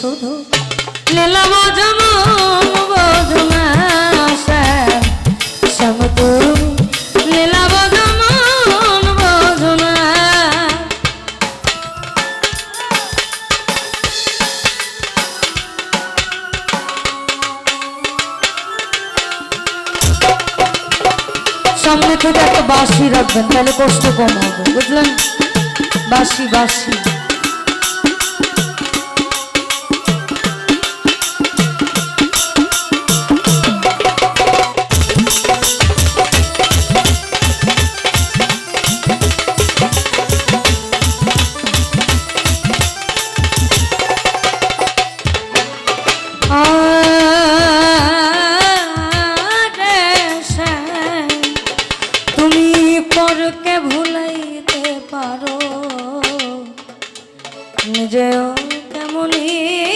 শুধু সামনে থেকে একটা বাঁশি রাখবেন তাহলে কষ্ট কম হবে বুঝলেন? বাঁশি বাঁশি। নিজেও তেমনই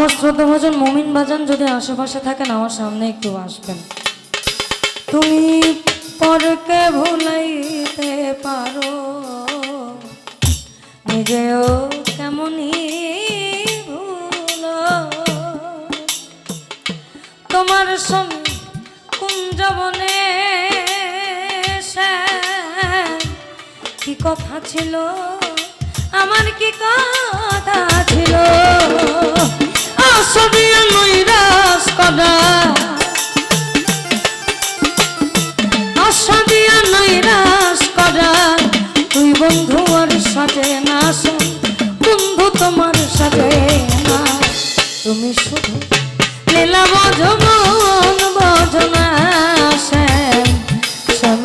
আমার শ্রদ্ধা ভজন মমিন বাজান, যদি আশেপাশে থাকেন, আমার সামনে একটু আসবেন। তুমি পরকে ভুলাইতে পারো, নিজেও কেমনই ভুলো। তোমার সঙ্গে কুঞ্জবনে কি কথা ছিল? আমার কি কথা ছিল? নৈরাস করা। আশা দিয়া করা। তুই বন্ধু আর সাজে না শোন, বন্ধু তোমার তুমি শুধু লীলা বজমন বজনা শ্যাম শ্যাম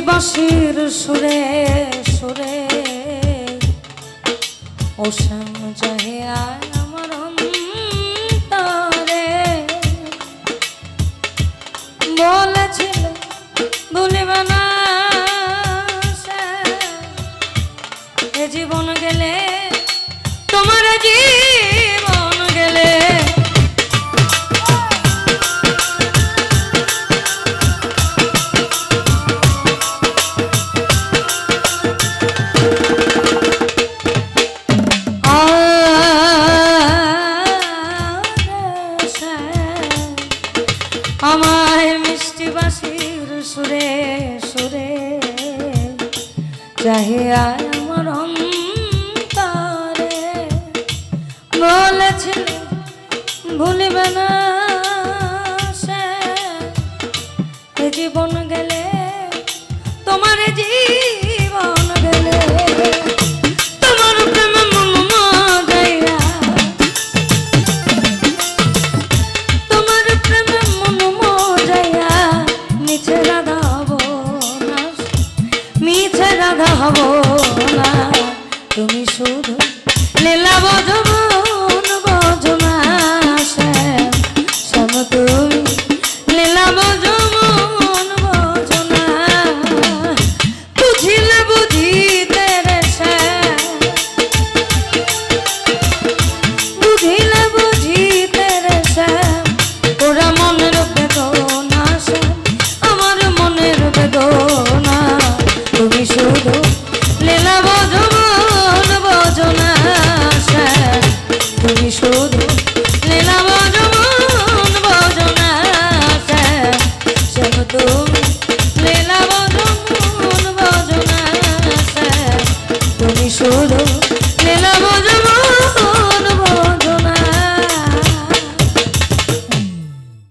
বাঁশির সুরে। चाहे आया